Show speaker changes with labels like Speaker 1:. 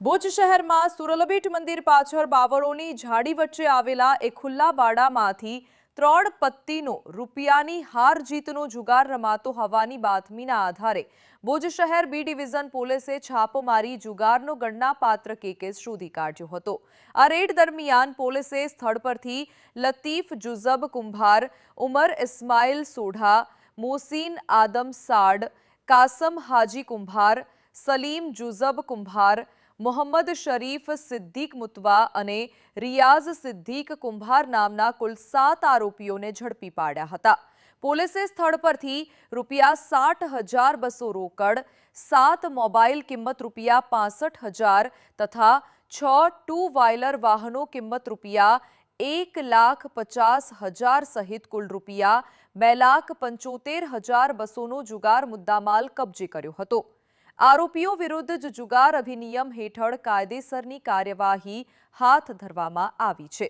Speaker 1: ભુજ શહેરમાં સુરલભેટ મંદિર પાછળ બાવળોની ઝાડી વચ્ચે આવેલા એ ખુલ્લા બાડામાંથી ત્રણ પત્તીનો રૂપિયાની હાર જીતનો જુગાર રમાતો હોવાની બાતમીના આધારે ભુજ શહેર બી ડિવિઝન પોલીસે છાપો મારી જુગારનો ગણનાપાત્ર કેકેસ શોધી કાઢ્યો હતો. આ રેડ દરમિયાન પોલીસે સ્થળ પરથી લતીફ, જુઝબ કુંભાર, ઉમર ઇસ્માઇલ સોઢા, મોસીન આદમ સાડ, કાસમ હાજી કુંભાર, સલીમ જુઝબ કુંભાર મોહમ્મદ શરીફ સિદ્દીક મુતવા અને રિયાઝ સિદ્દીક કુંભાર નામના કુલ સાત આરોપીઓને ઝડપી પાડ્યા હતા. પોલીસે સ્થળ પરથી રૂપિયા સાઠ હજાર બસો રોકડ, સાત મોબાઈલ કિંમત રૂપિયા પાસઠ હજાર તથા છ ટુ વ્હાઇલર વાહનો કિંમત રૂપિયા એક લાખ પચાસ હજાર સહિત કુલ રૂપિયા બે લાખ પંચોતેર હજાર બસોનો જુગાર મુદ્દામાલ કબજે કર્યો હતો. આરોપીઓ વિરુદ્ધ જ જુગાર અધિનિયમ હેઠળ કાયદેસરની કાર્યવાહી હાથ ધરવામાં આવી છે.